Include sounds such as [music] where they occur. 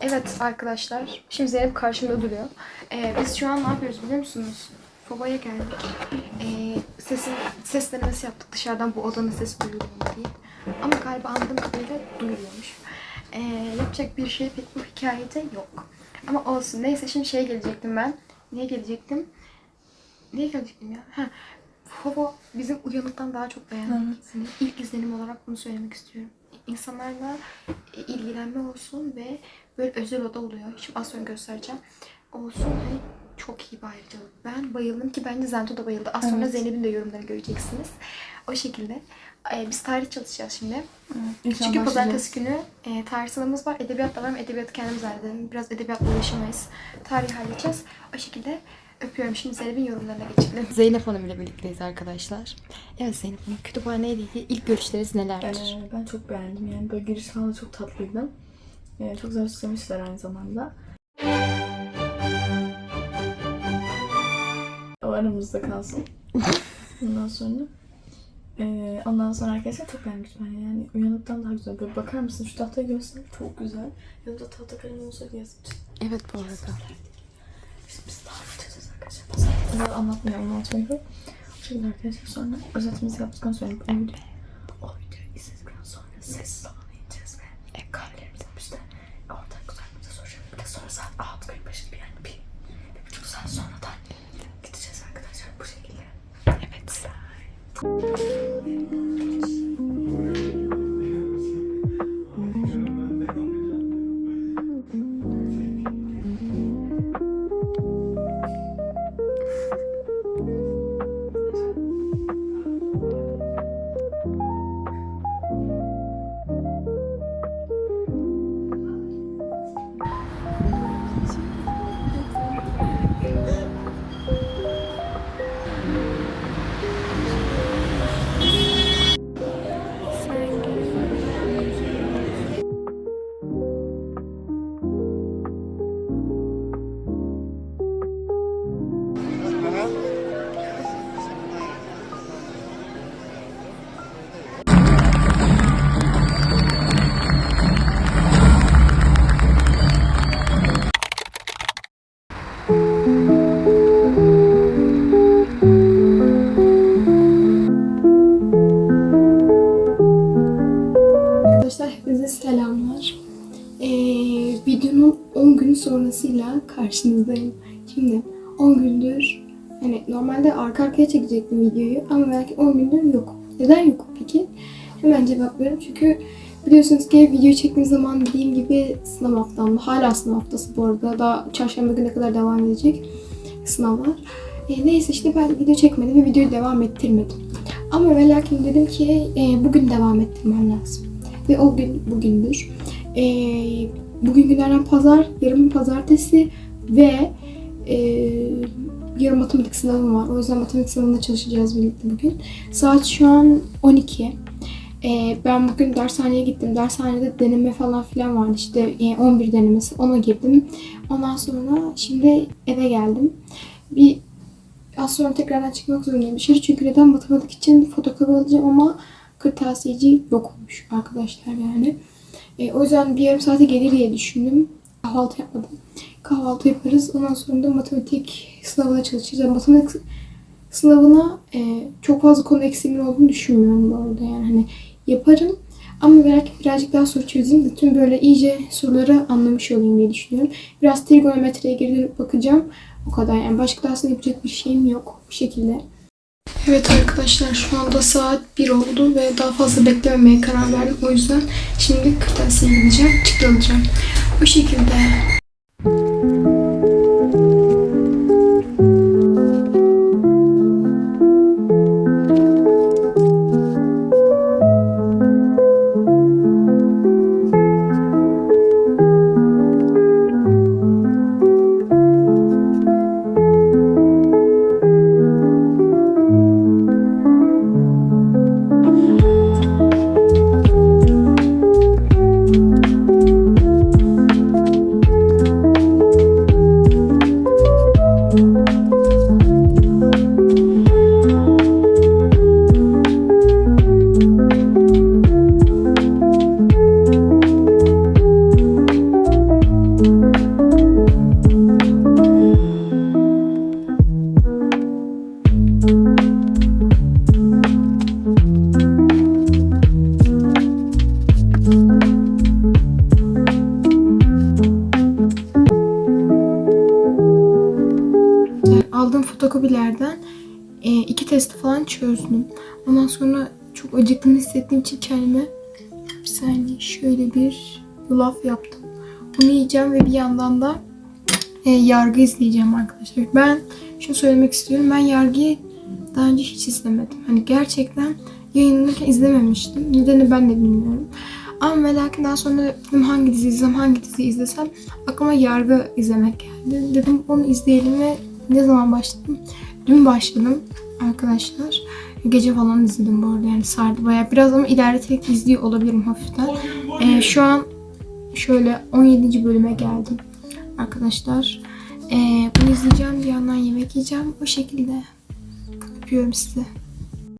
Evet arkadaşlar, şimdi Zeynep karşımda duruyor. Ee, biz şu an ne yapıyoruz biliyor musunuz? Fobaya geldik. Ee, sesin, ses denemesi yaptık dışarıdan bu odanın sesi duyuluyor mu diye. Ama galiba anladığım kadarıyla duyuluyormuş. Ee, yapacak bir şey pek bu hikayede yok. Ama olsun. Neyse şimdi şeye gelecektim ben. Niye gelecektim? Niye gelecektim ya? Ha, Fobo bizim uyanıktan daha çok beğendiğini ilk izlenim olarak bunu söylemek istiyorum. İnsanlarla e, ilgilenme olsun ve böyle özel oda oluyor. Şimdi az sonra göstereceğim. Olsun hani çok iyi bir ayrıcalık. Ben bayıldım ki bence Zento da bayıldı. Az sonra Evet. Zeynep'in de yorumlarını göreceksiniz. O şekilde. Ee, biz tarih çalışacağız şimdi. İnşallah Çünkü pazartesi günü e, tarih sınavımız var. Edebiyat da var ama edebiyatı kendimiz halledelim. Biraz edebiyatla uğraşamayız. Tarih halledeceğiz. O şekilde öpüyorum. Şimdi Zeynep'in yorumlarına geçelim. Zeynep Hanım ile birlikteyiz arkadaşlar. Evet Zeynep Hanım kütüphaneyle ilgili ilk görüşleriniz nelerdir? Ee, ben çok beğendim yani böyle giriş falan çok tatlıydı. Ee, çok güzel süslemişler aynı zamanda. O aramızda kalsın. [laughs] Ondan sonra ee, ondan sonra arkadaşlar çok beğenmiş ben yani uyanıktan daha güzel. Böyle bakar mısın şu tahtayı göster çok güzel. Yanımda tahta kalem olsaydı yazıp Evet bu arada. Yapacağız arkadaşlar. Pazartesi anlatmıyorum. O şekilde arkadaşlar sonra özetimizi yaptıktan sonra o video o videoyu izledikten sonra ses salonu ineceğiz ve e, kahvelerimizi işte orada güzel bir de soracağım. Bir de sonra saat 6.45 bir yani bir, bir buçuk saat sonradan gideceğiz arkadaşlar bu şekilde. Evet. Arkadaşlar videonun 10 gün sonrasıyla karşınızdayım. Şimdi 10 gündür hani normalde arka arkaya çekecektim videoyu ama belki 10 gündür yok. Neden yok peki? Hemen cevaplıyorum çünkü biliyorsunuz ki video çektiğim zaman dediğim gibi sınav haftamda. Hala sınav haftası bu arada. Daha çarşamba güne kadar devam edecek sınavlar. Ee, neyse işte ben video çekmedim ve videoyu devam ettirmedim. Ama ve lakin dedim ki e, bugün devam ettirmem lazım. Ve o gün bugündür. E, bugün günlerden pazar, yarın pazartesi ve e, yarın matematik sınavım var. O yüzden matematik sınavında çalışacağız birlikte bugün. Saat şu an 12. E, ben bugün dershaneye gittim. Dershanede deneme falan filan vardı. İşte e, 11 denemesi. Ona girdim. Ondan sonra şimdi eve geldim. Bir az sonra tekrardan çıkmak zorundayım dışarı. Çünkü neden matematik için fotokopi alacağım ama kırtasiyeci yokmuş arkadaşlar yani. E, o yüzden bir yarım saate gelir diye düşündüm. Kahvaltı yapmadım. Kahvaltı yaparız. Ondan sonra da matematik sınavına çalışacağız. Yani matematik sınavına e, çok fazla konu eksiğimin olduğunu düşünmüyorum bu arada. Yani hani yaparım. Ama belki birazcık daha soru çözeyim de tüm böyle iyice soruları anlamış olayım diye düşünüyorum. Biraz trigonometriye geri bakacağım. O kadar yani başka da aslında yapacak bir şeyim yok bu şekilde. Evet arkadaşlar şu anda saat 1 oldu ve daha fazla beklememeye karar verdim. O yüzden şimdi kırtasiye gideceğim, çıktı alacağım. Bu şekilde. Çözdüm. Ondan sonra çok acıktığını hissettiğim için kendime bir saniye şöyle bir yulaf yaptım. Bunu yiyeceğim ve bir yandan da e, yargı izleyeceğim arkadaşlar. Ben şunu söylemek istiyorum. Ben yargıyı daha önce hiç izlemedim. Hani gerçekten yayınlanırken izlememiştim. Nedeni ben de bilmiyorum. Ama ve lakin daha sonra dedim hangi dizi izlesem, hangi dizi izlesem aklıma yargı izlemek geldi. Dedim onu izleyelim ve ne zaman başladım? Dün başladım arkadaşlar. Gece falan izledim bu arada yani sardı bayağı. Biraz ama ilerleterek izliyor olabilirim hafiften. Ee, şu an şöyle 17. bölüme geldim arkadaşlar. Ee, bunu izleyeceğim bir yandan yemek yiyeceğim. O şekilde öpüyorum sizi.